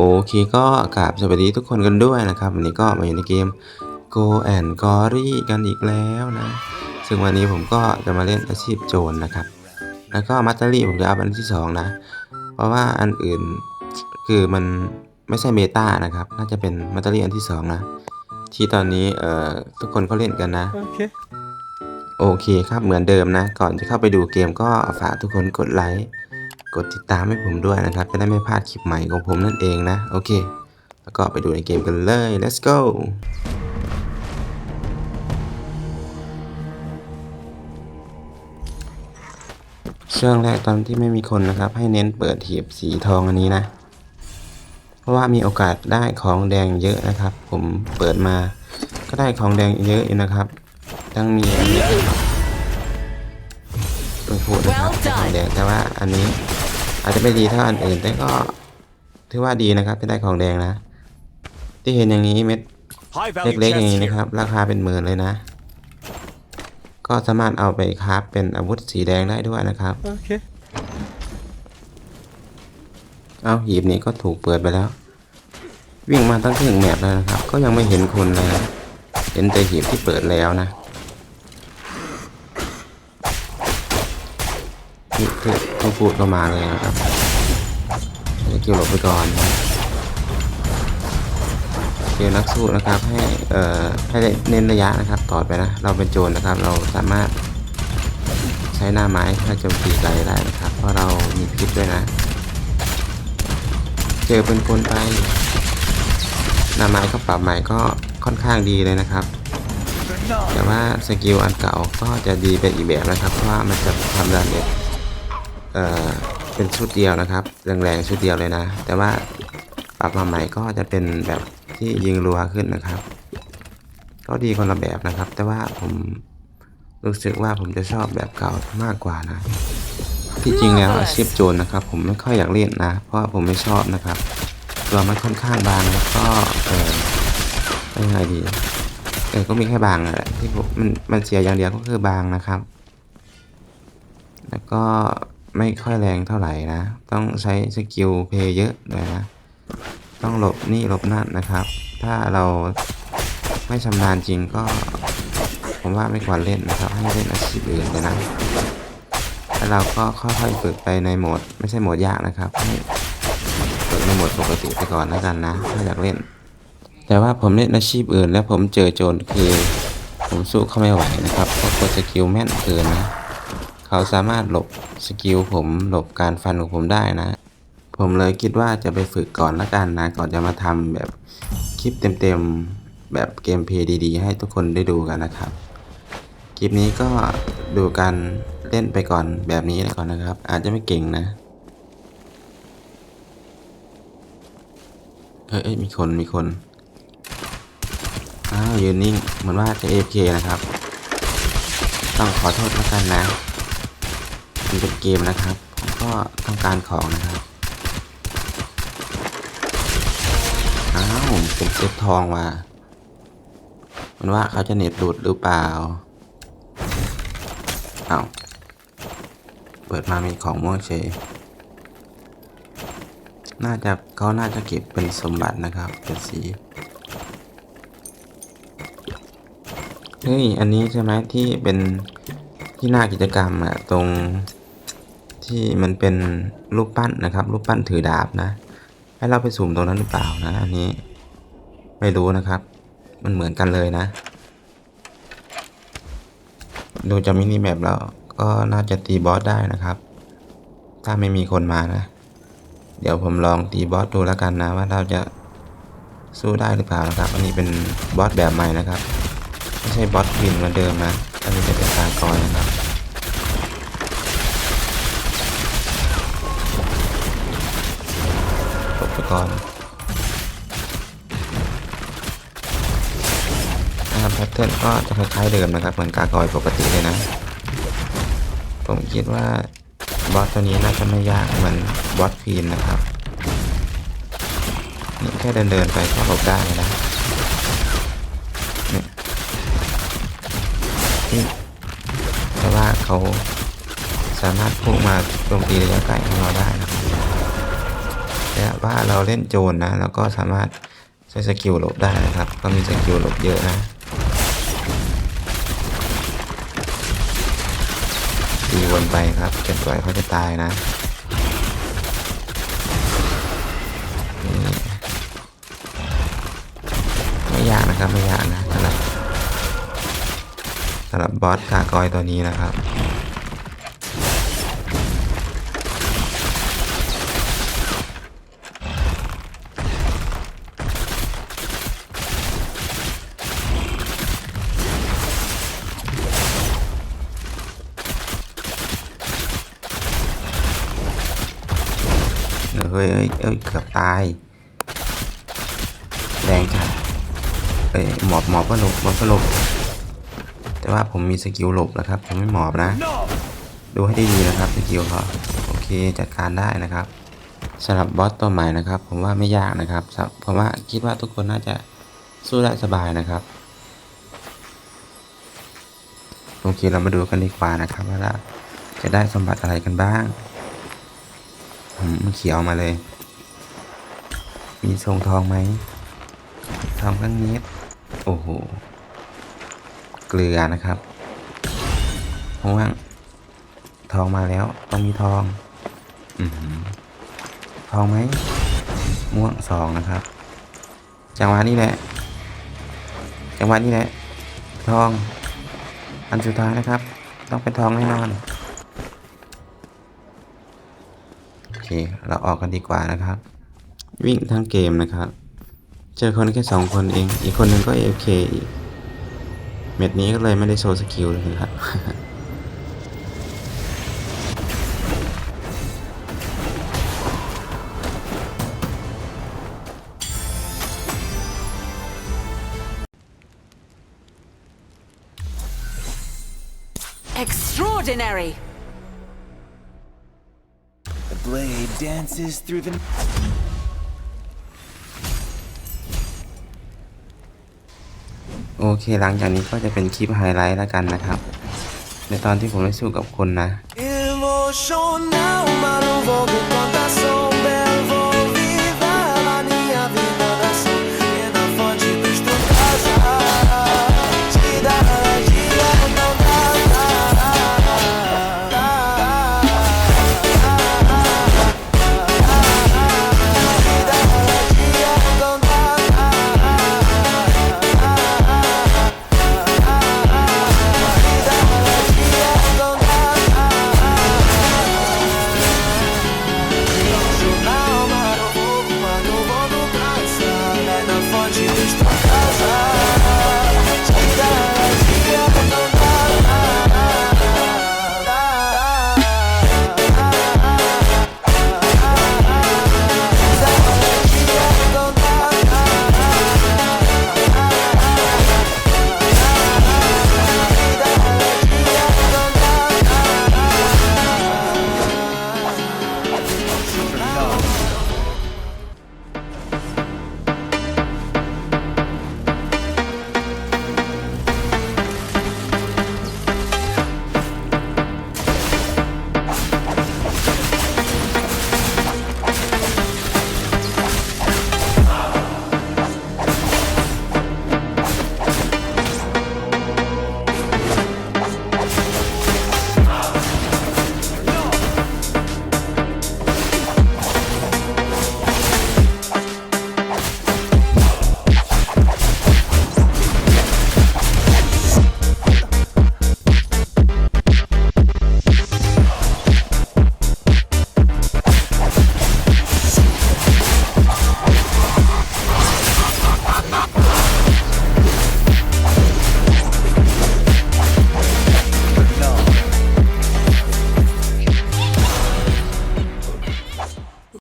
โอเคก็กราบสวัสดีทุกคนกันด้วยนะครับ วันนี้ก็มาอยู่ในเกม Go and Gory กันอีกแล้วนะ ซึ่งวันนี้ผมก็จะมาเล่นอาชีพโจรนะครับ แล้วก็มัตเตอรี่ผมจะเอาอันที่2นะ เพราะว่าอันอื่นคือมันไม่ใช่เมตานะครับ น่าจะเป็นมัตเตอรี่อันที่2นะ ที่ตอนนี้เอ่อทุกคนเขาเล่นกันนะ Okay. โอเคครับเหมือนเดิมนะ ก่อนจะเข้าไปดูเกมก็ฝากทุกคนกดไลค์ กดติดตามให้ผมด้วยนะครับ จะได้ไม่พลาดคลิปใหม่ของผมนั่นเองนะ โอเค แล้วก็ไปดูในเกมกันเลย let's go ช่วงแรกตอนที่ไม่มีคนนะครับ ให้เน้นเปิดหีบสีทองอันนี้นะ เพราะว่ามีโอกาสได้ของแดงเยอะนะครับ ผมเปิดมาก็ได้ของแดงเยอะอยู่นะครับ ทั้งมี อันนี้ต้องพูดนะครับได้ของแดงแต่ว่าอันนี้อาจจะไม่ดีเท่าอันอื่น แต่ก็ถือว่าดีนะครับที่ได้ของแดงนะ ที่เห็นอย่างนี้เม็ด High value เล็กๆอย่าง chests นี้ here. นะครับ ราคาเป็นหมื่นเลยนะ ก็สามารถเอาไปคราฟเป็นอาวุธสีแดงได้ด้วยนะครับ Okay. เอาหีบนี้ก็ถูกเปิดไปแล้ว วิ่งมาตั้งครึ่งแมปแล้วนะครับ ก็ยังไม่เห็นคนเลยนะเห็นแต่หีบที่เปิดแล้วนะ นี่คือต้องพูดเข้ามาเลยนะครับเกี่ยวหลบไปก่อนนะเกี่ยวนักสู้นะครับให้เอ่อให้เน้นระยะนะครับต่อไปนะ เราเป็นโจรนะครับ เราสามารถใช้หน้าไม้เพื่อโจมตีไกลได้นะครับ เพราะเรามีพิษด้วยนะ เจอเป็นคนไปหน้าไม้ก็ปรับใหม่ก็ค่อนข้างดีเลยนะครับแต่ว่าสกิลอันเก่าก็จะดีไปอีกแบบนะครับ เพราะว่ามันจะทำดาเมจ เอ่อเป็นชุดเดียวนะครับ แรงๆชุดเดียวเลยนะ แต่ว่าปรับมาใหม่ก็จะเป็นแบบที่ยิงรัวขึ้นนะครับ ก็ดีคนละแบบนะครับ แต่ว่าผมรู้สึกว่าผมจะชอบแบบเก่ามากกว่านะ ที่จริงแล้วอาชีพโจรนะครับ ผมไม่ค่อยอยากเล่นนะ เพราะผมไม่ชอบนะครับตัวมันค่อนข้างบางแล้วก็เออเป็นไงดีเออก็มีแค่บางอะแหละที่ผมมันมันเสียอย่างเดียวก็คือบางนะครับ แล้วก็ ไม่ค่อยแรงเท่าไหร่นะ ต้องใช้สกิลเพย์เยอะเลยนะ ต้องหลบนี่หลบนั่นนะครับ ถ้าเราไม่ชำนาญจริงก็ ผมว่าไม่ควรเล่นนะครับ ให้เล่นอาชีพอื่นเลยนะแล้วเราก็ค่อยๆฝึกไปในโหมด ไม่ใช่โหมดยากนะครับให้ฝึกในโหมดปกติไปก่อนแล้วกันนะ ถ้าอยากเล่น แต่ว่าผมเล่นอาชีพอื่น แล้วผมเจอโจรคือ ผมสู้เขาไม่ไหวนะครับเพราะกดสกิลแม่นเกินนะ เขาสามารถหลบสกิลผมหลบการฟันของผมได้นะ ผมเลยคิดว่าจะไปฝึกก่อนละกันนะ ก่อนจะมาทำแบบคลิปเต็มๆ แบบเกมเพลย์ดีๆ ให้ทุกคนได้ดูกันนะครับ คลิปนี้ก็ดูการเล่นไปก่อนแบบนี้ก่อนนะครับ อาจจะไม่เก่งนะเอ้ยเอ้ยมีคนมีคนอ้าวยืนนิ่งเหมือนว่าจะ AFK นะครับ ต้องขอโทษแล้วกันนะ มันเป็นเกมนะครับผมก็ต้องการของนะครับอ้าวเป็นเซฟทองว่ะมันว่าเขาจะเน็ตหลุดหรือเปล่าเอา้าเปิดมามีของม่วงเฉยน่าจะเขาน่าจะเก็บเป็นสมบัตินะครับ เป็นสีเฮ้ยอันนี้ใช่ไหมที่เป็นที่หน้ากิจกรรมอะตรง ที่มันเป็นรูปปั้นนะครับ รูปปั้นถือดาบนะ ให้เราไปสุ่มตรงนั้นหรือเปล่านะอันนี้ ไม่รู้นะครับ มันเหมือนกันเลยนะ ดูจากมินิแมปแล้วก็น่าจะตีบอสได้นะครับ ถ้าไม่มีคนมานะ เดี๋ยวผมลองตีบอสดูแล้วกันนะว่าเราจะสู้ได้หรือเปล่านะครับ อันนี้เป็นบอสแบบใหม่นะครับ ไม่ใช่บอสวินเหมือนเดิมนะ อันนี้จะเป็นตากรนะครับ ไปก่อนนะครับแพทเทิร์นก็จะคล้ายๆเดิมนะครับ เหมือนกากอยปกติเลยนะ ผมคิดว่าบอสตัวนี้น่าจะไม่ยากเหมือนบอสฟีนนะครับนี่แค่เดินๆไปก็หลบได้นะนี่นี่แต่ว่าเขาสามารถพุ่งมาโจมตีระยะไกลของเราได้นะครับ แต่ว่าเราเล่นโจรนะเราก็สามารถใช้สกิลหลบได้นะครับ ก็มีสกิลหลบเยอะนะตีวนไปครับจนกว่าเขาจะตายนะไม่ยากนะครับไม่ยากนะสำหรับสำหรับบอสกากอยตัวนี้นะครับ เฮ้ยเอ้ยเอ้ยเกือบตายแรงจัดเอ้ยหมอบหมอบก็หลบหมอบก็หลบแต่ว่าผมมีสกิลหลบนะครับผมไม่หมอบนะ ดูให้ดีๆนะครับสกิลเขาโอเคจัดการได้นะครับสำหรับบอสตัวใหม่นะครับ ผมว่าไม่ยากนะครับสำผมว่าคิดว่าทุกคนน่าจะสู้ได้สบายนะครับโอเคเรามาดูกันดีกว่านะครับว่าจะได้สมบัติอะไรกันบ้าง เขียวมาเลย มีทรงทองไหมทองข้างนี้โอ้โห เกลือนะครับม่วงทองมาแล้ว ต้องมีทองอือหือทองไหมม่วงสองนะครับ จังหวะนี้แหละ จังหวะนี้แหละ ทอง อันสุดท้ายนะครับ ต้องเป็นทองแน่นอน โอ เค เราออกกันดีกว่านะครับ วิ่งทั้งเกมนะครับ เจอคนแค่สองคนเอง อีกคนหนึ่งก็ AFK อีกเม็ดนี้ก็เลยไม่ได้โชว์สกิลเลยครับ Extraordinary! The blade dances through the. โอเคหลังจากนี้ก็จะเป็นคลิปไฮไลท์แล้วกันนะครับ ในตอนที่ผมได้สู้กับคนนะ Emotional, my love,